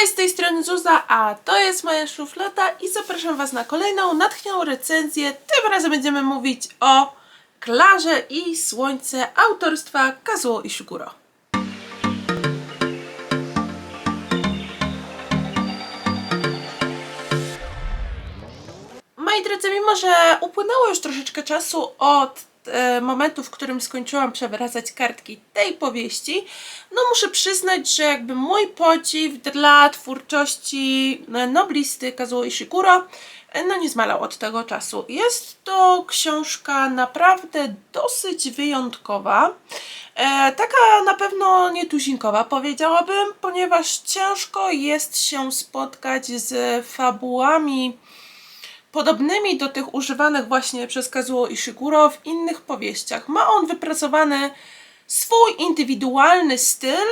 Cześć, z tej strony Zuza, a to jest moja szuflada i zapraszam Was na kolejną natchniałą recenzję. Tym razem będziemy mówić o Klarze i Słońce autorstwa Kazuo Ishiguro. Moi drodzy, mimo że upłynęło już troszeczkę czasu od momentu, w którym skończyłam przewracać kartki tej powieści, no muszę przyznać, że jakby mój podziw dla twórczości e, noblisty Kazuo Ishiguro e, no nie zmalał od tego czasu. Jest to książka naprawdę dosyć wyjątkowa. E, taka na pewno nietuzinkowa powiedziałabym, ponieważ ciężko jest się spotkać z fabułami podobnymi do tych używanych właśnie przez Kazuo Ishiguro w innych powieściach. Ma on wypracowany swój indywidualny styl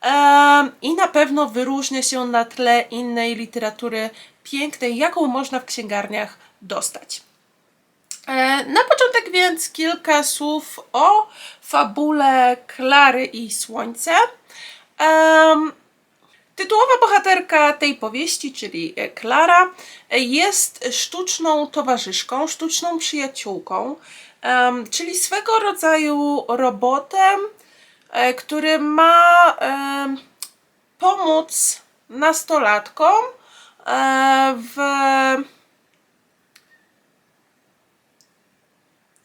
em, i na pewno wyróżnia się na tle innej literatury pięknej, jaką można w księgarniach dostać. E, Na początek więc kilka słów o fabule Klary i Słońce. Tytułowa bohaterka tej powieści, czyli e, Klara, e, jest sztuczną towarzyszką, sztuczną przyjaciółką, czyli swego rodzaju robotem, e, który ma pomóc nastolatkom w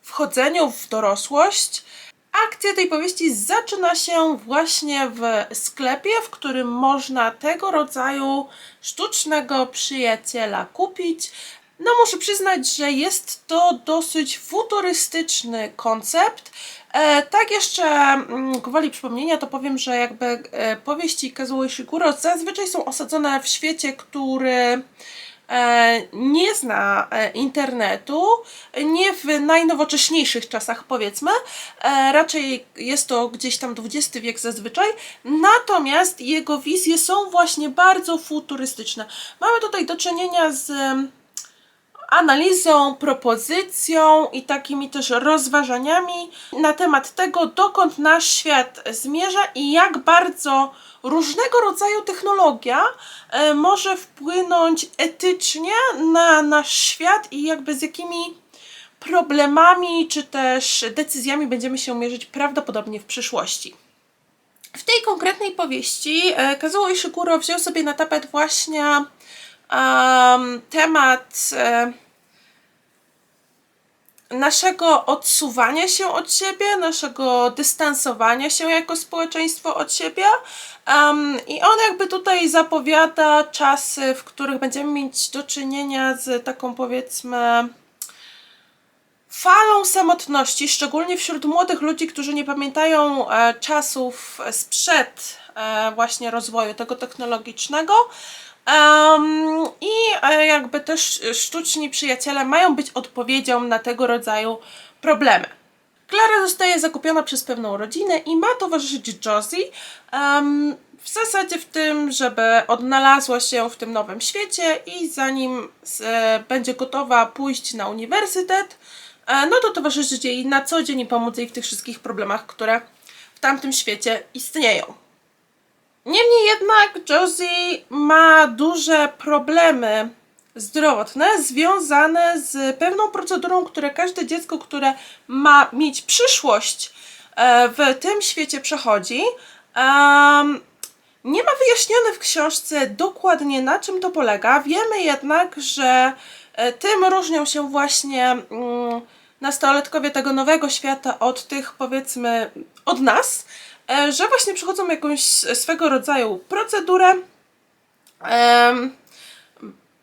wchodzeniu w dorosłość. Akcja tej powieści zaczyna się właśnie w sklepie, w którym można tego rodzaju sztucznego przyjaciela kupić. No muszę przyznać, że jest to dosyć futurystyczny koncept. E, tak jeszcze mm, gwoli przypomnienia to powiem, że jakby e, powieści Kazuo Ishiguro zazwyczaj są osadzone w świecie, który nie zna e, internetu, nie w najnowocześniejszych czasach powiedzmy, e, raczej jest to gdzieś tam XX wiek zazwyczaj, natomiast jego wizje są właśnie bardzo futurystyczne. Mamy tutaj do czynienia z analizą, propozycją i takimi też rozważaniami na temat tego, dokąd nasz świat zmierza i jak bardzo różnego rodzaju technologia e, może wpłynąć etycznie na nasz świat i jakby z jakimi problemami czy też decyzjami będziemy się mierzyć prawdopodobnie w przyszłości. W tej konkretnej powieści e, Kazuo Ishiguro wziął sobie na tapet właśnie em, temat e, naszego odsuwania się od siebie, naszego dystansowania się jako społeczeństwo od siebie. Em, I on jakby tutaj zapowiada czasy, w których będziemy mieć do czynienia z taką powiedzmy falą samotności, szczególnie wśród młodych ludzi, którzy nie pamiętają e, czasów sprzed e, właśnie rozwoju tego technologicznego. Em, I e, jakby też sztuczni przyjaciele mają być odpowiedzią na tego rodzaju problemy. Klara zostaje zakupiona przez pewną rodzinę i ma towarzyszyć Josie. em, w zasadzie w tym, żeby odnalazła się w tym nowym świecie i zanim e, będzie gotowa pójść na uniwersytet, e, no to towarzyszyć jej na co dzień i pomóc jej w tych wszystkich problemach, które w tamtym świecie istnieją. Niemniej jednak Josie ma duże problemy zdrowotne związane z pewną procedurą, które każde dziecko, które ma mieć przyszłość e, w tym świecie przechodzi. Nie ma wyjaśnione w książce dokładnie na czym to polega. Wiemy jednak, że e, tym różnią się właśnie mm, nastolatkowie tego nowego świata od tych powiedzmy od nas, że właśnie przechodzą jakąś swego rodzaju procedurę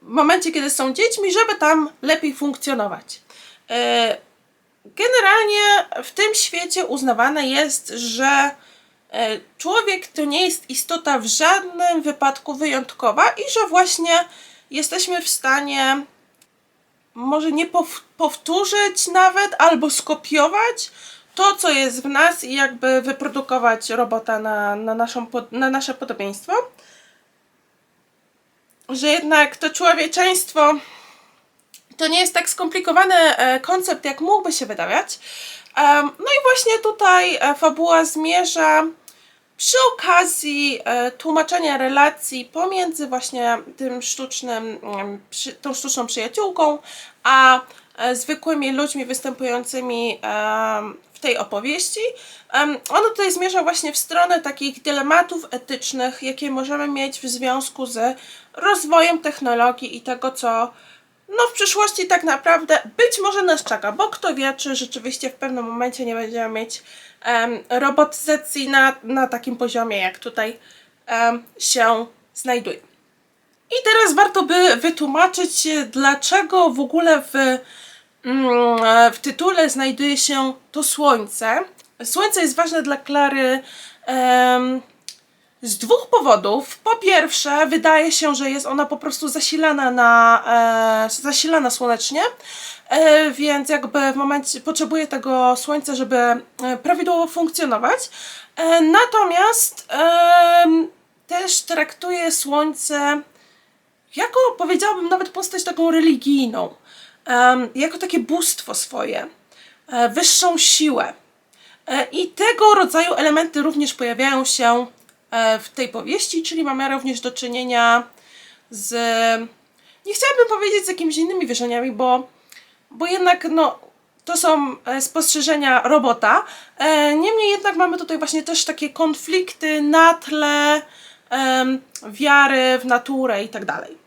w momencie, kiedy są dziećmi, żeby tam lepiej funkcjonować. E, Generalnie w tym świecie uznawane jest, że e, człowiek to nie jest istota w żadnym wypadku wyjątkowa i że właśnie jesteśmy w stanie może nie pow- powtórzyć nawet albo skopiować to, co jest w nas i jakby wyprodukować robota na, na, naszą, na nasze podobieństwo. Że jednak to człowieczeństwo to nie jest tak skomplikowany e, koncept, jak mógłby się wydawać. No i właśnie tutaj e, fabuła zmierza przy okazji e, tłumaczenia relacji pomiędzy właśnie tym sztucznym, tą sztuczną przyjaciółką, a zwykłymi ludźmi występującymi em, w tej opowieści. Ono tutaj zmierza właśnie w stronę takich dylematów etycznych, jakie możemy mieć w związku z rozwojem technologii i tego, co no w przyszłości tak naprawdę być może nas czeka, bo kto wie, czy rzeczywiście w pewnym momencie nie będziemy mieć robotyzacji na, na takim poziomie, jak tutaj się znajduje. I teraz warto by wytłumaczyć, e, dlaczego w ogóle w, e, w tytule znajduje się to słońce. Słońce jest ważne dla Klary em, z dwóch powodów. Po pierwsze, wydaje się, że jest ona po prostu zasilana na e, zasilana słonecznie, e, więc jakby w momencie potrzebuje tego słońca, żeby e, prawidłowo funkcjonować. E, natomiast em, też traktuje słońce jako powiedziałabym nawet postać taką religijną, jako takie bóstwo swoje, e, wyższą siłę. E, I tego rodzaju elementy również pojawiają się e, w tej powieści, czyli mamy również do czynienia z. Nie chciałabym powiedzieć z jakimiś innymi wierzeniami, bo, bo jednak no, to są spostrzeżenia robota. Niemniej jednak mamy tutaj właśnie też takie konflikty na tle wiary w naturę i tak dalej.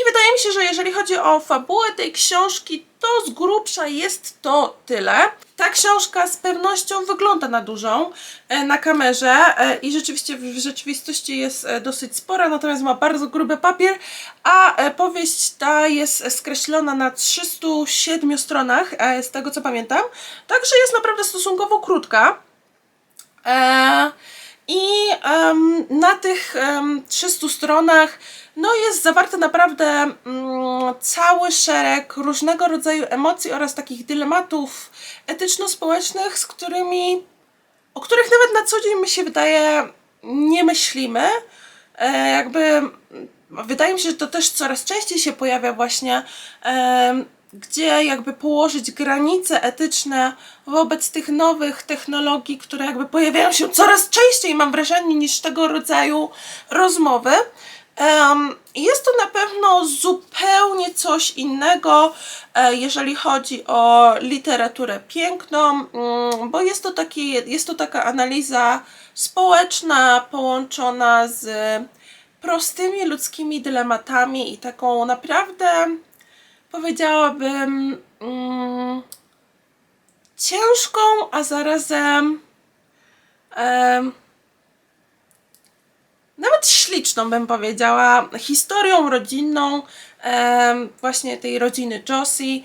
I wydaje mi się, że jeżeli chodzi o fabułę tej książki, to z grubsza jest to tyle. Ta książka z pewnością wygląda na dużą e, na kamerze e, i rzeczywiście w rzeczywistości jest e, dosyć spora, natomiast ma bardzo gruby papier, a powieść ta jest skreślona na 307 stronach, z tego co pamiętam, także jest naprawdę stosunkowo krótka. E, I em, na tych em, 300 stronach no jest zawarty naprawdę mm, cały szereg różnego rodzaju emocji oraz takich dylematów etyczno-społecznych, z którymi, o których nawet na co dzień mi się wydaje nie myślimy. E, jakby wydaje mi się, że to też coraz częściej się pojawia właśnie em, gdzie jakby położyć granice etyczne wobec tych nowych technologii, które jakby pojawiają się coraz częściej, mam wrażenie, niż tego rodzaju rozmowy. Em, jest to na pewno zupełnie coś innego, e, jeżeli chodzi o literaturę piękną, mm, bo jest to, taki, jest to taka analiza społeczna połączona z prostymi ludzkimi dylematami i taką naprawdę powiedziałabym mm, ciężką, a zarazem em, nawet śliczną bym powiedziała, historią rodzinną em, właśnie tej rodziny Josie,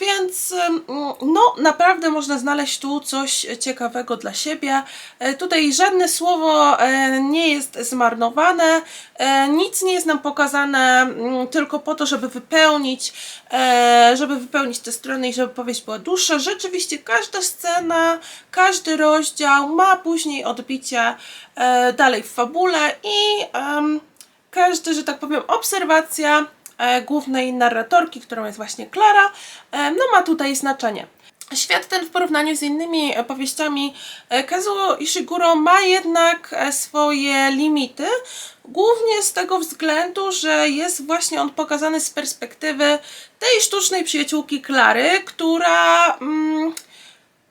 więc em, no naprawdę można znaleźć tu coś ciekawego dla siebie. E, Tutaj żadne słowo e, nie jest zmarnowane, e, nic nie jest nam pokazane mm, tylko po to, żeby wypełnić, e, żeby wypełnić te strony i żeby powieść była dłuższa. Rzeczywiście każda scena, każdy rozdział ma później odbicie e, dalej w fabule i każdy, że tak powiem, obserwacja e, głównej narratorki, którą jest właśnie Klara, e, no ma tutaj znaczenie. Świat ten w porównaniu z innymi e, powieściami e, Kazuo Ishiguro ma jednak e, swoje limity, głównie z tego względu, że jest właśnie on pokazany z perspektywy tej sztucznej przyjaciółki Klary, która mm,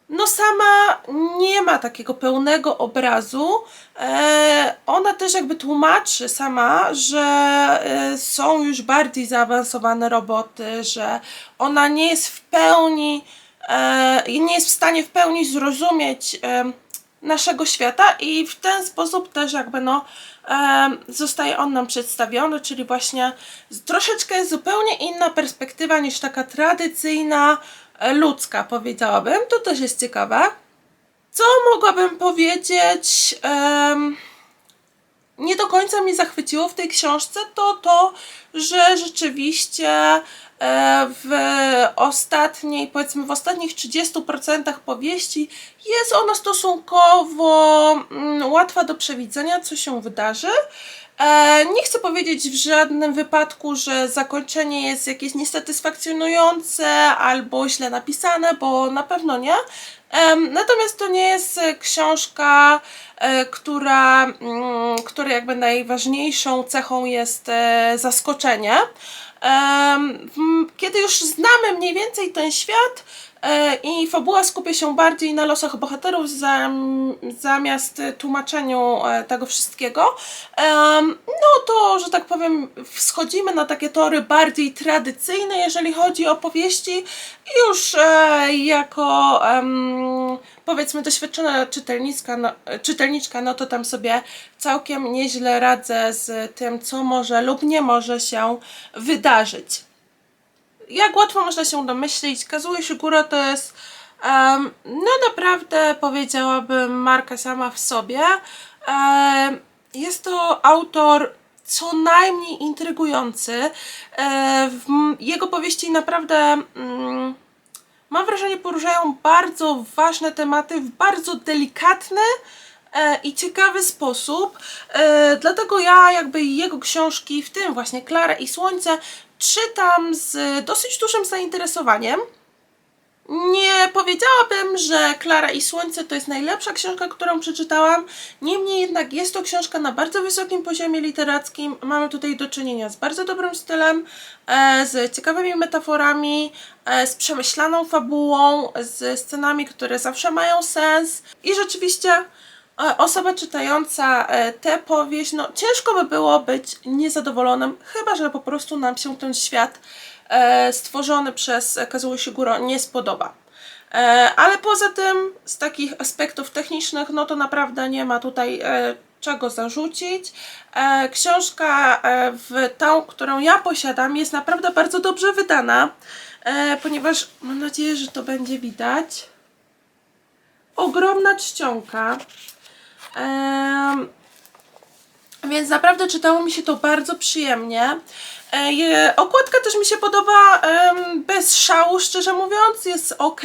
no sama nie ma takiego pełnego obrazu. E, ona też jakby tłumaczy sama, że e, są już bardziej zaawansowane roboty, że ona nie jest w pełni, e, nie jest w stanie w pełni zrozumieć e, naszego świata i w ten sposób też jakby no e, zostaje on nam przedstawiony, czyli właśnie troszeczkę zupełnie inna perspektywa niż taka tradycyjna, ludzka powiedziałabym. To też jest ciekawe. Co mogłabym powiedzieć? em, nie do końca mnie zachwyciło w tej książce, to to, że rzeczywiście e, w ostatniej, powiedzmy w ostatnich 30% powieści jest ona stosunkowo mm, łatwa do przewidzenia, co się wydarzy. E, nie chcę powiedzieć w żadnym wypadku, że zakończenie jest jakieś niesatysfakcjonujące albo źle napisane, bo na pewno nie. Natomiast to nie jest e, książka, e, która, mm, której jakby najważniejszą cechą jest zaskoczenie. Kiedy już znamy mniej więcej ten świat i fabuła skupia się bardziej na losach bohaterów zam, zamiast e, tłumaczeniu e, tego wszystkiego, no to, że tak powiem, wschodzimy na takie tory bardziej tradycyjne, jeżeli chodzi o powieści już e, jako powiedzmy doświadczona czytelniczka no, czytelniczka, no to tam sobie całkiem nieźle radzę z tym, co może lub nie może się wydarzyć. Jak łatwo można się domyślić, Kazuo Ishiguro to jest em, no naprawdę powiedziałabym marka sama w sobie. Em, jest to autor co najmniej intrygujący. E, w m- jego powieści naprawdę mm, mam wrażenie poruszają bardzo ważne tematy w bardzo delikatny e, i ciekawy sposób. E, dlatego ja jakby jego książki, w tym właśnie Klara i Słońce, czytam z dosyć dużym zainteresowaniem. Nie powiedziałabym, że Klara i Słońce to jest najlepsza książka, którą przeczytałam. Niemniej jednak jest to książka na bardzo wysokim poziomie literackim. Mamy tutaj do czynienia z bardzo dobrym stylem, e, z ciekawymi metaforami, e, z przemyślaną fabułą, z scenami, które zawsze mają sens. I rzeczywiście osoba czytająca e, tę powieść, no ciężko by było być niezadowolonym, chyba że po prostu nam się ten świat e, stworzony przez Kazuo Ishiguro nie spodoba. E, ale poza tym, z takich aspektów technicznych, no to naprawdę nie ma tutaj czego zarzucić. Książka w tą, którą ja posiadam, jest naprawdę bardzo dobrze wydana, ponieważ mam nadzieję, że to będzie widać. Ogromna czcionka. Więc naprawdę czytało mi się to bardzo przyjemnie. E, okładka też mi się podoba bez szału, szczerze mówiąc, jest ok.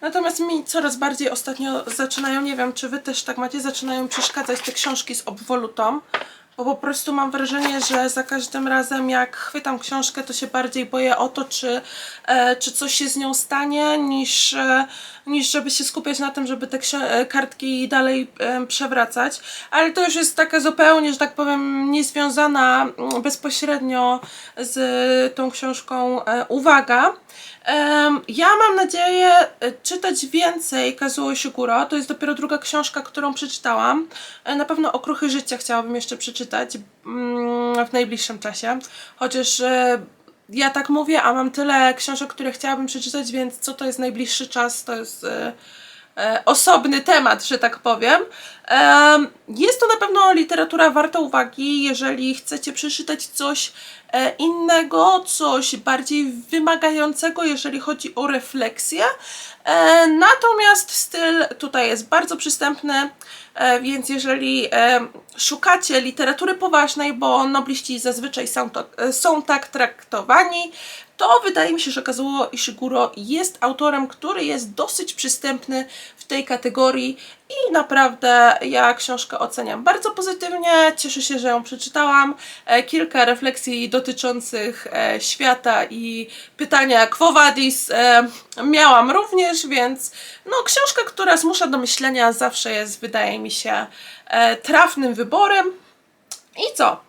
Natomiast mi coraz bardziej ostatnio zaczynają, nie wiem czy wy też tak macie, zaczynają przeszkadzać te książki z obwolutą. Bo po prostu mam wrażenie, że za każdym razem jak chwytam książkę, to się bardziej boję o to, czy, e, czy coś się z nią stanie, niż, e, niż żeby się skupiać na tym, żeby te e, kartki dalej e, przewracać. Ale to już jest taka zupełnie, że tak powiem, niezwiązana mm, bezpośrednio z tą książką e, uwaga. Ja mam nadzieję e, czytać więcej Kazuo Ishiguro. To jest dopiero druga książka, którą przeczytałam. E, Na pewno Okruchy Życia chciałabym jeszcze przeczytać mm, w najbliższym czasie. Chociaż e, ja tak mówię, a mam tyle książek, które chciałabym przeczytać, więc co to jest najbliższy czas, to jest e, osobny temat, że tak powiem. Em, Jest to na pewno literatura warta uwagi, jeżeli chcecie przeczytać coś e, innego, coś bardziej wymagającego, jeżeli chodzi o refleksję. E, Natomiast styl tutaj jest bardzo przystępny, e, więc jeżeli e, szukacie literatury poważnej, bo nobliści zazwyczaj są, to, e, są tak traktowani, to wydaje mi się, że Kazuo Ishiguro jest autorem, który jest dosyć przystępny w tej kategorii i naprawdę ja książkę oceniam bardzo pozytywnie. Cieszę się, że ją przeczytałam. E, Kilka refleksji dotyczących e, świata i pytania Quo Vadis e, miałam również, więc no, książka, która zmusza do myślenia, zawsze jest, wydaje mi się, trafnym wyborem. I co?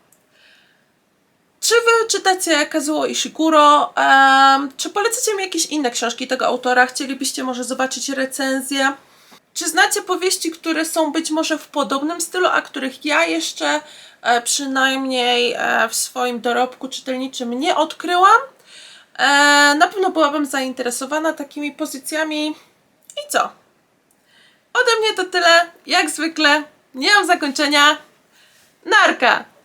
Czy wy czytacie Kazuo Ishiguro? Em, czy polecacie mi jakieś inne książki tego autora? Chcielibyście może zobaczyć recenzję? Czy znacie powieści, które są być może w podobnym stylu, a których ja jeszcze e, przynajmniej e, w swoim dorobku czytelniczym nie odkryłam? E, na pewno byłabym zainteresowana takimi pozycjami. I co? Ode mnie to tyle. Jak zwykle, nie mam zakończenia. Narka!